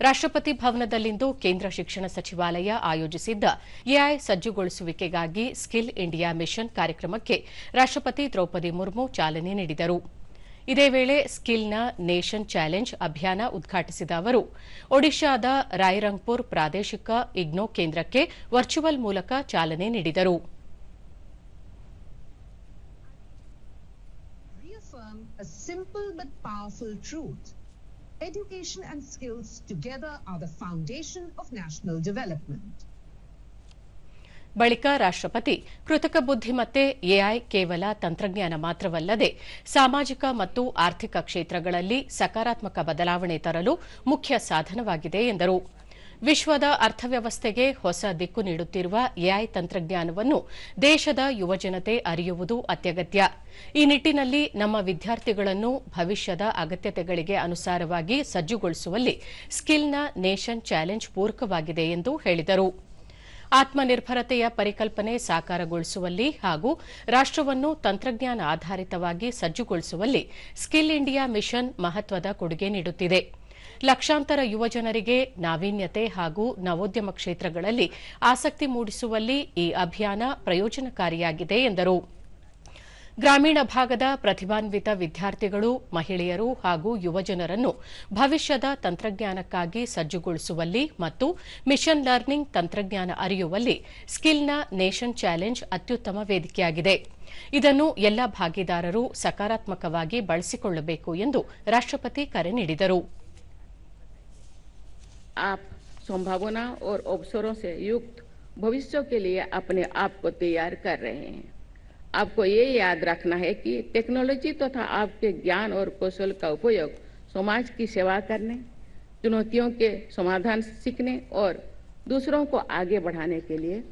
ರಾಷ್ಟಪತಿ ಭವನದಲ್ಲಿಂದು ಕೇಂದ್ರ ಶಿಕ್ಷಣ ಸಚಿವಾಲಯ ಆಯೋಜಿಸಿದ್ದ ಎಐ ಸಜ್ಜುಗೊಳಿಸುವಿಕೆಗಾಗಿ ಸ್ಕಿಲ್ ಇಂಡಿಯಾ ಮಿಷನ್ ಕಾರ್ಯಕ್ರಮಕ್ಕೆ ರಾಷ್ಟಪತಿ ದ್ರೌಪದಿ ಮುರ್ಮು ಚಾಲನೆ ನೀಡಿದರು ಇದೇ ವೇಳೆ ಸ್ಕಿಲ್ನ ನೇಷನ್ ಚಾಲೆಂಜ್ ಅಭಿಯಾನ ಉದ್ಘಾಟಿಸಿದ ಅವರು, ಒಡಿಶಾದ ರಾಯರಂಗ್ಪುರ್ ಪ್ರಾದೇಶಿಕ ಇಗ್ನೋ ಕೇಂದ್ರಕ್ಕೆ ವರ್ಚುವಲ್ ಮೂಲಕ ಚಾಲನೆ ನೀಡಿದರು a simple but powerful truth. Education and skills together are the foundation of national development. ಬಳಿಕ ರಾಷ್ಟಪತಿ ಕೃತಕ ಬುದ್ದಿಮತ್ತೆ ಎಐ ಕೇವಲ ತಂತ್ರಜ್ಞಾನ ಮಾತ್ರವಲ್ಲದೆ ಸಾಮಾಜಿಕ ಮತ್ತು ಆರ್ಥಿಕ ಕ್ಷೇತ್ರಗಳಲ್ಲಿ ಸಕಾರಾತ್ಮಕ ಬದಲಾವಣೆ ತರಲು ಮುಖ್ಯ ಸಾಧನವಾಗಿದೆ ಎಂದರು ವಿಶ್ವದ ಅರ್ಥವ್ಯವಸ್ಥೆಗೆ ಹೊಸ ದಿಕ್ಕು ನೀಡುತ್ತಿರುವ ಎಐ ತಂತ್ರಜ್ಞಾನವನ್ನು ದೇಶದ ಯುವಜನತೆ ಅರಿಯುವುದು ಅತ್ಯಗತ್ಯ. ಈ ನಿಟ್ಟಿನಲ್ಲಿ ನಮ್ಮ ವಿದ್ಯಾರ್ಥಿಗಳನ್ನು ಭವಿಷ್ಯದ ಅಗತ್ಯತೆಗಳಿಗೆ ಅನುಸಾರವಾಗಿ ಸಜ್ಜುಗೊಳಿಸುವಲ್ಲಿ ಸ್ಕಿಲ್ನ ನೇಷನ್ ಚಾಲೆಂಜ್ ಪೂರಕವಾಗಿದೆ ಎಂದು ಹೇಳಿದರು. ಆತ್ಮನಿರ್ಭರತೆಯ ಪರಿಕಲ್ಪನೆ ಸಾಕಾರಗೊಳಿಸುವಲ್ಲಿ ಹಾಗೂ ರಾಷ್ಟವನ್ನು ತಂತ್ರಜ್ಞಾನ ಆಧಾರಿತವಾಗಿ ಸಜ್ಜುಗೊಳಿಸುವಲ್ಲಿ ಸ್ಕಿಲ್ ಇಂಡಿಯಾ ಮಿಷನ್ ಮಹತ್ವದ ಕೊಡುಗೆ ನೀಡುತ್ತಿದೆ. ಲಕ್ಷಾಂತರ ಯುವಜನರಿಗೆ ನಾವೀನ್ಯತೆ ಹಾಗೂ ನವೋದ್ಯಮ ಕ್ಷೇತ್ರಗಳಲ್ಲಿ ಆಸಕ್ತಿ ಮೂಡಿಸುವಲ್ಲಿ ಈ ಅಭಿಯಾನ ಪ್ರಯೋಜನಕಾರಿಯಾಗಿದೆ ಎಂದರು. ಗ್ರಾಮೀಣ ಭಾಗದ ಪ್ರತಿಭಾನ್ವಿತ ವಿದ್ಯಾರ್ಥಿಗಳು, ಮಹಿಳೆಯರು ಹಾಗೂ ಯುವಜನರನ್ನು ಭವಿಷ್ಯದ ತಂತ್ರಜ್ಞಾನಕ್ಕಾಗಿ ಸಜ್ಜುಗೊಳಿಸುವಲ್ಲಿ ಮತ್ತು ಮಿಷನ್ ಲರ್ನಿಂಗ್ ತಂತ್ರಜ್ಞಾನ ಅರಿಯುವಲ್ಲಿ ಸ್ಕಿಲ್ನ ನೇಷನ್ ಚಾಲೆಂಜ್ ಅತ್ಯುತ್ತಮ ವೇದಿಕೆಯಾಗಿದೆ. ಇದನ್ನು ಎಲ್ಲ ಭಾಗಿದಾರರು ಸಕಾರಾತ್ಮಕವಾಗಿ ಬಳಸಿಕೊಳ್ಳಬೇಕು ಎಂದು ರಾಷ್ಟಪತಿ ಕರೆ ನೀಡಿದರು. आप संभावना और अवसरों से युक्त भविष्य के लिए अपने आप को तैयार कर रहे हैं। आपको ये याद रखना है कि टेक्नोलॉजी तथा तो आपके ज्ञान और कौशल का उपयोग समाज की सेवा करने, चुनौतियों के समाधान सीखने और दूसरों को आगे बढ़ाने के लिए